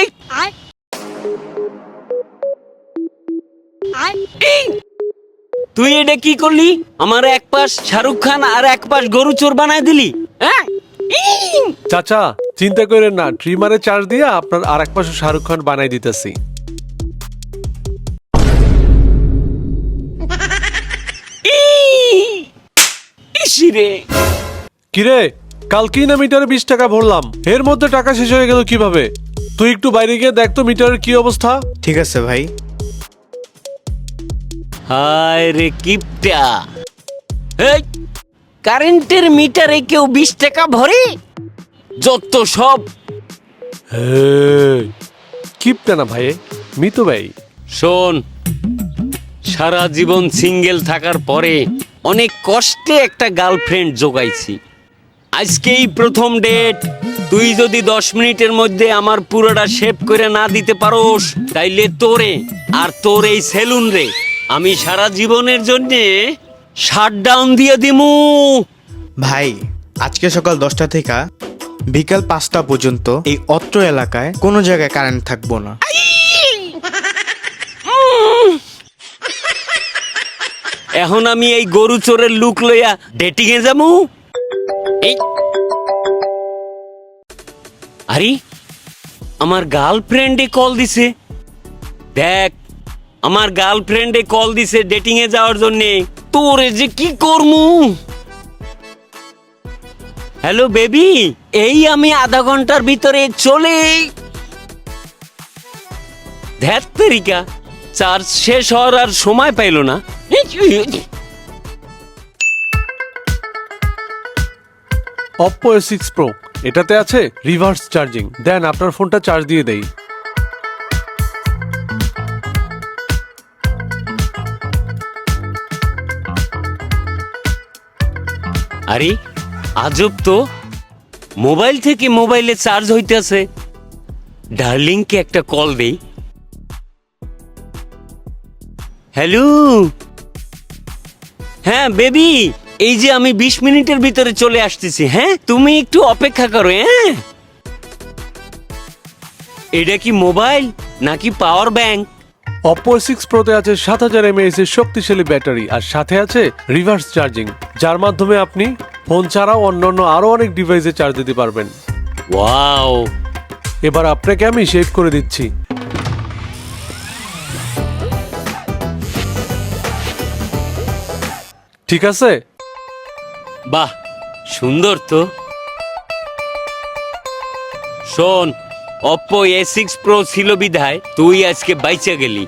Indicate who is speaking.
Speaker 1: এই! তুই এটা কি করলি? আমার এক পাশ শাহরুখ খান আর এক পাশ গরু চোর বানায় দিলি। হ্যাঁ।
Speaker 2: চাচা চিন্তা করেন না ট্রিমারে চার্জ দিয়ে আপনার আর এক পাশে শাহরুখ খান বানাই দিতেছি। কিরে কাল কি না মিটারে বিশ টাকা ভরলাম এর মধ্যে টাকা শেষ হয়ে গেল কীভাবে? তুই একটু বাইরে গিয়ে দেখ তো মিটারের কি অবস্থা।
Speaker 3: ঠিক আছে ভাই।
Speaker 1: হায় রে কিপটা। এই কারেন্টের মিটারে কেউ বিশ টাকা ভরে? যত সব।
Speaker 2: এই, কিপটা না ভাই মিতু ভাই।
Speaker 1: শোন সারা জীবন সিঙ্গেল থাকার পরে অনেক কষ্টে একটা গার্লফ্রেন্ড জোগাইছি। আজকেই প্রথম ডেট। তুই যদি দশ মিনিটের মধ্যে আমার পুরোটা শেভ করে না দিতে পারোস তাইলে তোরে আর তোর এই সেলুন রে আমি সারা জীবনের জন্যে শাট ডাউন দিয়ে দিমু।
Speaker 3: ভাই আজকে সকাল দশটা থেকে বিকাল পাঁচটা পর্যন্ত এই অত্র এলাকায় কোনো জায়গায় কারেন্ট থাকব না।
Speaker 1: এখন আমি এই গরু চোরের লুক লইয়া ডেটিং এ যাব এই আরে, আমার গার্লফ্রেন্ডে কল দিছে। দেখ, আমার গার্লফ্রেন্ডে কল দিছে ডেটিং এ যাওয়ার জন্য। তোরে যে কি করমু? হ্যালো বেবি এই আমি আধা ঘণ্টার ভিতরে চলে ধ্যাত তেরিকা চার্জ শেষ হওয়ার আর সময় পাইল না।
Speaker 2: অপ্পো এ সিক্স প্রো এটাতে আছে রিভার্স চার্জিং দেন আপনার ফোনটা চার্জ দিয়ে দেই।
Speaker 1: আরে, আজব তো। মোবাইল থেকে মোবাইলে চার্জ হইতেছে। ডার্লিংকে একটা কল দেই। হ্যালো হ্যাঁ বেবি এই যে আমি বিশ মিনিটের ভিতরে চলে আসতেছি হ্যাঁ? তুমি একটু অপেক্ষা করো হ্যাঁ এটা কি মোবাইল নাকি পাওয়ার ব্যাংক?
Speaker 2: অপ্পো সিক্স প্রোতে আছে সাত হাজার এমএএস এর শক্তিশালী ব্যাটারি আর সাথে আছে রিভার্স চার্জিং যার মাধ্যমে আপনি ফোন ছাড়াও অন্যান্য আরও অনেক ডিভাইসে চার্জ দিতে পারবেন।
Speaker 1: ওয়াও!
Speaker 2: এবার আপনাকে আমি শেভ করে দিচ্ছি। ঠিক আছে?
Speaker 1: বাহ সুন্দর তো। শোন অপ্পো এ সিক্স প্রো ছিল বিধায় তুই আজকে বাইচা গেলি।